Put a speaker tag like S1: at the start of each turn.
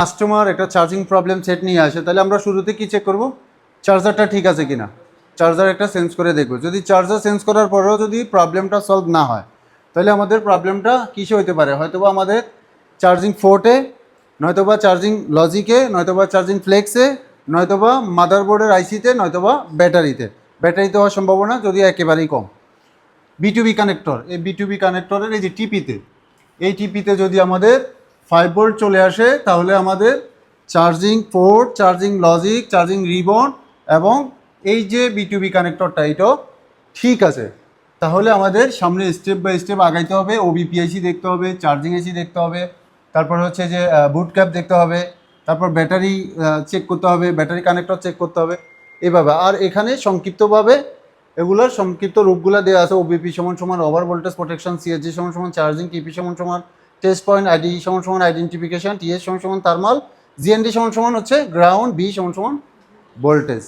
S1: Customer একটা charging problem set নিয়ে আসে, তাহলে আমরা শুরুতে কি চেক করব? চার্জারটা ঠিক আছে কিনা? চার্জার একটা সেন্স করে দেখব। যদি চার্জার সেন্স করার পরেও যদি প্রবলেমটা সলভ না হয়, তাহলে আমাদের প্রবলেমটা কিসে হতে পারে? হয়তোবা আমাদের চার্জিং ফোর্টে নয়তোবা চার্জিং লজিকে নয়তোবা চার্জিং ফ্লেক্সে নয়তোবা মাদারবোর্ডের আইসিতে নয়তোবা ব্যাটারিতে ব্যাটারিতে হওয়ার সম্ভাবনা যদি একেবারেই কম। বিটুবি কানেক্টর এই বিটুবি কানেক্টরের এই যে টিপিতে এই টিপিতে যদি আমাদের ফাইভ ভোল্ট চলে আসে, তাহলে আমাদের charging port charging logic charging ribbon এবং এই যে বিটুবি কানেক্টরটা এটাও ঠিক আছে। তাহলে আমাদের সামনে স্টেপ বাই স্টেপ আগাইতে হবে ওবিপিআইসি দেখতে হবে চার্জিং এসি দেখতে হবে, তারপর হচ্ছে যে বুট ক্যাপ দেখতে হবে, তারপর ব্যাটারি চেক করতে হবে ব্যাটারি কানেক্টর চেক করতে হবে, এভাবে। আর এখানে সংক্ষিপ্তভাবে এগুলোর সংক্ষিপ্ত রূপগুলো দেওয়া আছে ওবিপি সমান সমান ওভার ভোল্টেজ প্রোটেকশন সিএসজি সমান সমান চার্জিং কিপি সমান সমান টেস্ট পয়েন্ট আইডি সমান সমান আইডেন্টিফিকেশন টিএস সমান সমান থার্মাল জিএনডি সমান সমান হচ্ছে গ্রাউন্ড বি সমান সমান ভোল্টেজ